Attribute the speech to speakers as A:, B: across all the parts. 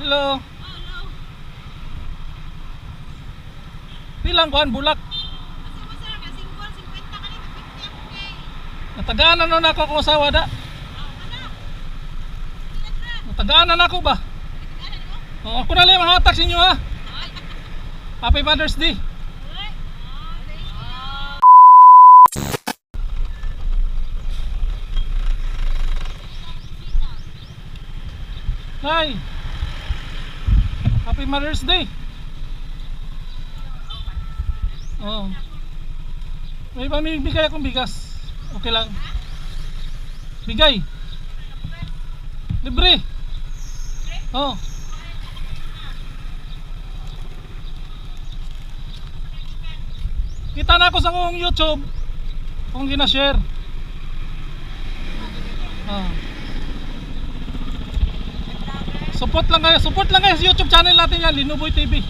A: Hello. Pilang kuan bulak. Natagaan na nun ako kung asawa da. Natagaan na ako ba? O, ako na lang ang hatak sa inyo ha. Happy Mother's Day. Nay. Happy Mother's Day. Oh. May pamibigay akong bigas. Okay lang. Bigay. Libre. Oh. Kita na ako sa kong YouTube kung gina-share. Ah. Support lang kayo, support lang kayo sa YouTube channel natin yan, Linuboy TV.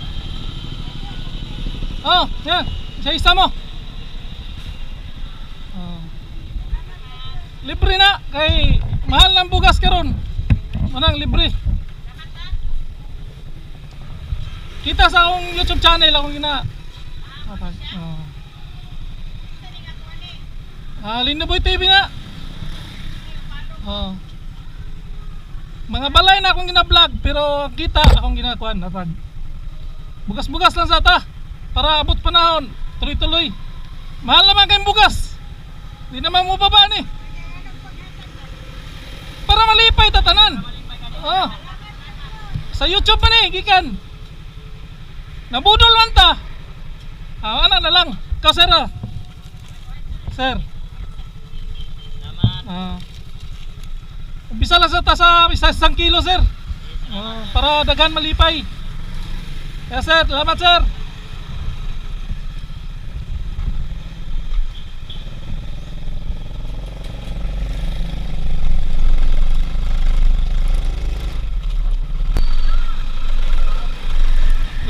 A: Oh, yan. Sa isa mo. Oh. Libre na kay mahal ng bugas karon. Manang libre. Kita sa akong YouTube channel akong gina. Oh. Ah, Linuboy TV na. Oh. Mga balay na akong gina-vlog pero kita akong ginakuan natag. Bugas-bugas lang sa ta para abot panahon, tuloy-tuloy. Mahal naman kayong bugas. Di naman mo baba ni. Para malipay tatanan. Oh. Sa YouTube man eh, gikan. Nabudol man ta. Ah, ano na lang. Ikaw sir ah. Bisa lang sa ta sa isa- isang kilo sir. Ah, para dagan malipay. Yes sir, salamat sir.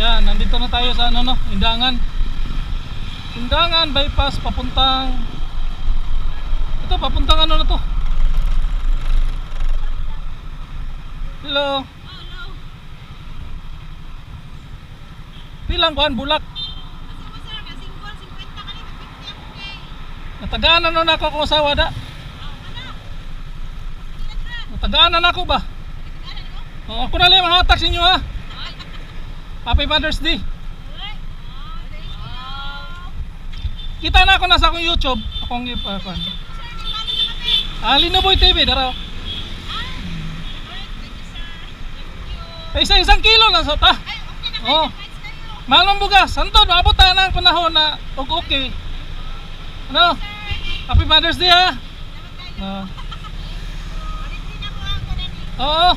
A: Yan, nandito na tayo sa ano no, Indangan. Indangan bypass papuntang Pilang kuan bulak. Natagaan na nun ako kung asawa da. Natagaan na ako ba? O, ako na lang ang hatak sa inyo ha. Happy Mother's Day. Kita na ako nasa akong YouTube. Akong uh, kuan. Ah, Linoboy TV dara. Eh, isa isang kilo lang sa ta. Oh. Mahal ang bugas. Anton, maabot tayo ng panahon na og okay. Ano? Happy Mother's Day ha. Ah. Oo.